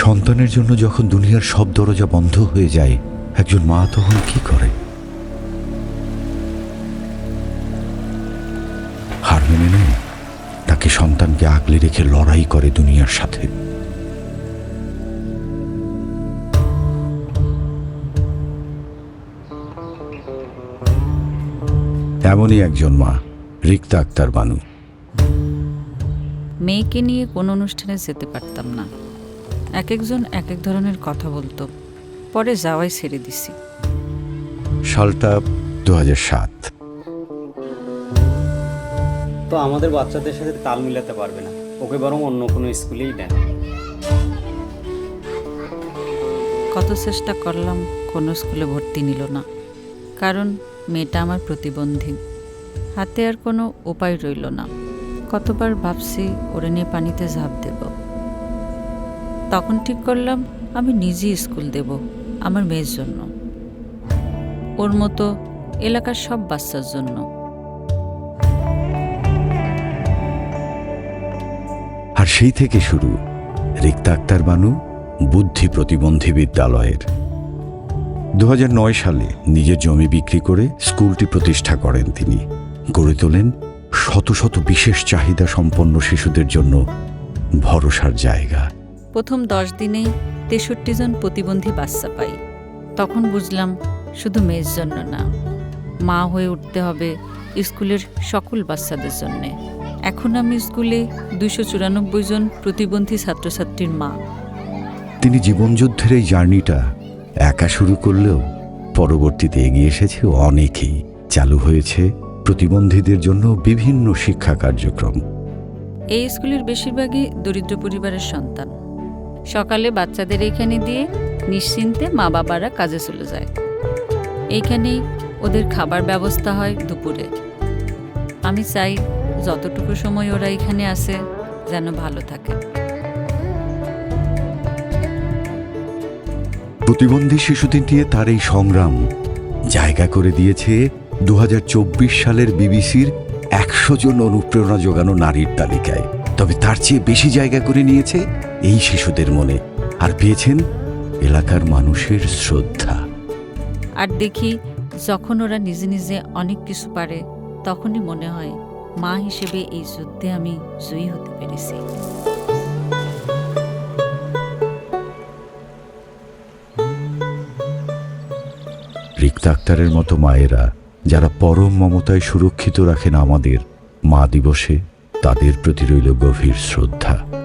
সন্তানের জন্য যখন দুনিয়ার সব দরজা বন্ধ হয়ে যায়, একজন মা তখন কি করে? হার মেনে নেয়, তাকে সন্তানকে আগলে রেখে লড়াই করে দুনিয়ার সাথে। এমনই একজন মা রিক্তা আক্তার বানু। মেয়েকে নিয়ে কোনো অনুষ্ঠানে যেতে পারতাম না। এক একজন এক এক ধরনের কথা বলতো। পরে যাওয়াই ছেড়ে দিছি। সালটা দু সাত। তো আমাদের বাচ্চাদের সাথে তাল মিলাতে পারবে না। ওকে বরং অন্য কোনো স্কুলেই দেন। কত চেষ্টা করলাম কোনো স্কুলে ভর্তি নিল না। কারণ মেয়েটা আমার প্রতিবন্ধী। হাতে আর কোনো উপায় রইল না। কতবার ভাবছি ওরে নিয়ে পানিতে ঝাঁপ দেব। তখন ঠিক করলাম, আমি নিজেই স্কুল দেব, আমার মেয়ের জন্য। ওর মতো এলাকার সব বাচ্চার জন্য। আর সেই থেকে শুরু রিক্তা আক্তার বানু, বুদ্ধি প্রতিবন্ধী বিদ্যালয়ের। দু হাজার নয় সালে নিজের জমি বিক্রি করে স্কুলটি প্রতিষ্ঠা করেন তিনি। গড়ে তোলেন শত শত বিশেষ চাহিদা সম্পন্ন শিশুদের জন্য ভরসার জায়গা। প্রথম দশ দিনেই তেষট্টি জন প্রতিবন্ধী বাচ্চা পাই। তখন বুঝলাম শুধু মেয়ের জন্য না মা হয়ে উঠতে হবে স্কুলের সকল বাচ্চাদের জন্যে। এখন আমি স্কুলে দুইশো চুরানব্বই জন প্রতিবন্ধী ছাত্রছাত্রীর মা। তিনি জীবনযুদ্ধের এই জার্নিটা একা শুরু করলেও পরবর্তীতে এগিয়ে এসেছে অনেকেই। চালু হয়েছে প্রতিবন্ধীদের জন্য বিভিন্ন শিক্ষা কার্যক্রম। এই স্কুলের বেশিরভাগই দরিদ্র পরিবারের সন্তান। সকালে বাচ্চাদের এখানে দিয়ে নিশ্চিন্তে মা বাবারা কাজে চলে যায়। এইখানেই ওদের খাবার ব্যবস্থা হয় দুপুরে। আমি চাই যতটুকু সময় ওরা এখানে আসে যেন ভালো থাকে। প্রতিবন্ধী শিশুদের নিয়ে তার এই সংগ্রাম জায়গা করে দিয়েছে দু হাজার চব্বিশ সালের বিবিসির একশো জন অনুপ্রেরণা যোগানো নারীর তালিকায়। তবে তার চেয়ে বেশি জায়গা করে নিয়েছে এই শিশুদের মনে আর পেয়েছেন এলাকার মানুষের শ্রদ্ধা। আর দেখি, যখন ওরা নিজে নিজে অনেক কিছু পারে, তখনই মনে হয় মা হিসেবে এই যুদ্ধে আমি জয়ী হতে পেরেছি। রিক্তা আক্তারের মতো মায়েরা, যারা পরম মমতায় সুরক্ষিত রাখেন আমাদের, মা দিবসে তাদের প্রতি রইল গভীর শ্রদ্ধা।